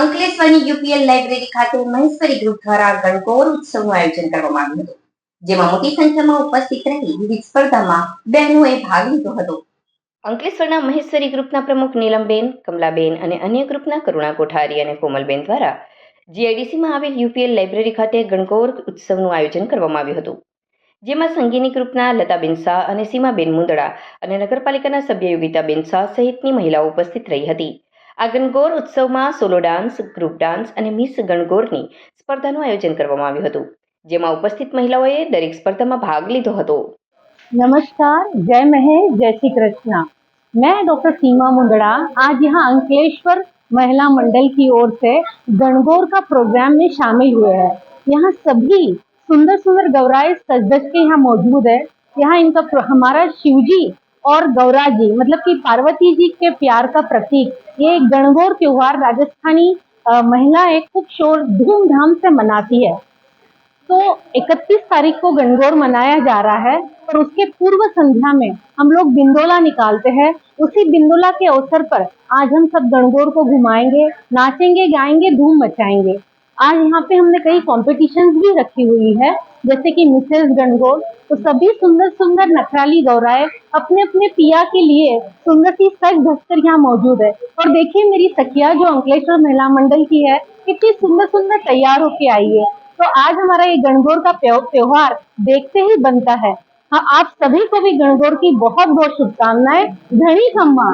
અંકલેશ્વરની UPL library ખાતે Maheshwari group દ્વારા ગણગોર ઉત્સવનું આયોજન કરવામાં આવ્યું હતું જેમાં મોટી સંખ્યામાં ઉપસ્થિત રહી વિવિધ સ્પર્ધામાં બહેનોએ ભાગ લીધો હતો અંકલેશ્વરના મહેશ્વરી ગ્રુપના પ્રમુખ નીલમબેન કમલાબેન અને અન્ય ગ્રુપના કરુણા કોઠારી અને કોમલબેન દ્વારા જીઆઈડીસીમાં આવેલ યુપીએલ લાઇબ્રેરી ખાતે ગણગોર ઉત્સવનું આયોજન કરવામાં આવ્યું હતું જેમાં સંગીની ગ્રુપના લતાબેન શાહ અને સીમાબેન મુંદડા અને નગરપાલિકાના સભ્ય યોગિતાબેન શાહ સહિતની મહિલાઓ ઉપસ્થિત રહી હતી અગનગોર ઉત્સવમાં સોલો ડાન્સ ગ્રુપ ડાન્સ અને મિસ ગણગોરની સ્પર્ધાનું આયોજન કરવામાં આવ્યું હતું જેમાં ઉપસ્થિત મહિલાઓએ દરેક સ્પર્ધામાં ભાગ લીધો હતો નમસ્કાર જય મહે જય શ્રી કૃષ્ણ મે ડોક્ટર સીમા મુંદળા આજ અહીં અંકેશ્વર મહિલા મંડળની ઓરસે ગણગોર કા પ્રોગ્રામ મે સામેલ હુએ હૈ યહાં સભી સુંદર સુંદર ગૌરાય સજજ કે યહાં મોજૂદ હે યહાં ઇનકા હમારા શિવજી और गौरा जी मतलब कि पार्वती जी के प्यार का प्रतीक ये गणगौर त्योहार राजस्थानी महिलाएं खूब शोर धूमधाम से मनाती है तो 31 तारीख को गणगौर मनाया जा रहा है और उसके पूर्व संध्या में हम लोग बिंदोला निकालते हैं उसी बिंदोला के अवसर पर आज हम सब गणगौर को घुमाएंगे नाचेंगे गाएंगे धूम मचाएंगे आज यहाँ पे हमने कई कॉम्पिटिशन भी रखी हुई है जैसे कि मिसेस गणगोर तो सभी सुंदर सुंदर नखराली गौराए अपने अपने पिया के लिए सुंदर सी सज धस्कर यहाँ मौजूद है और देखिए मेरी सखिया जो अंकलेश्वर महिला मंडल की है कितनी सुंदर सुंदर तैयार होके आई है तो आज हमारा ये गणगौर का त्योहार देखते ही बनता है हाँ आप सभी को भी गणगौर की बहुत बहुत शुभकामनाएं धनी खम्मा